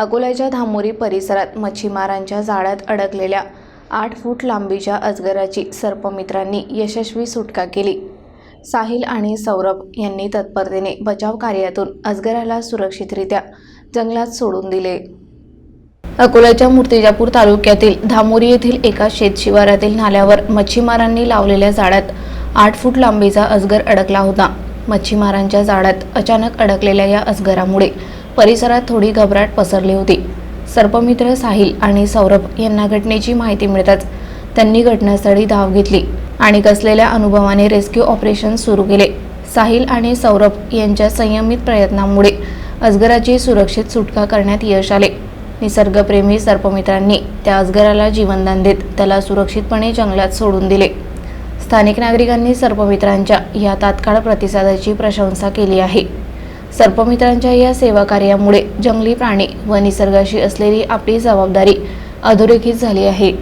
अकोल्याच्या धामोरी परिसरात मच्छीमारांच्या जाळ्यात अडकलेल्या आठ फूट लांबीच्या अजगराची सर्पमित्रांनी यशस्वी सुटका केली. साहिल आणि सौरभ यांनी तत्परतेने बचाव कार्यातून अजगराला सुरक्षितरित्या जंगलात सोडून दिले. अकोल्याच्या मूर्तिजापूर तालुक्यातील धामोरी येथील एका शेतशिवारातील नाल्यावर मच्छीमारांनी लावलेल्या जाळ्यात आठ फूट लांबीचा अजगर अडकला होता. मच्छीमारांच्या जाळ्यात अचानक अडकलेल्या या अजगरामुळे परिसरात थोडी घबराट पसरली होती. सर्पमित्र साहिल आणि सौरभ यांना घटनेची माहिती मिळताच त्यांनी घटनास्थळी धाव घेतली आणि कसलेल्या अनुभवाने रेस्क्यू ऑपरेशन सुरू केले. साहिल आणि सौरभ यांच्या संयमित प्रयत्नांमुळे अजगराची सुरक्षित सुटका करण्यात यश आले. निसर्गप्रेमी सर्पमित्रांनी त्या अजगराला जीवनदान देत त्याला सुरक्षितपणे जंगलात सोडून दिले. स्थानिक नागरिकांनी सर्पमित्रांच्या या तात्काळ प्रतिसादाची प्रशंसा केली आहे. सर्पमित्रांच्या या सेवा कार्यामुळे जंगली प्राणी व निसर्गाशी असलेली आपली जबाबदारी अधोरेखित झाली आहे.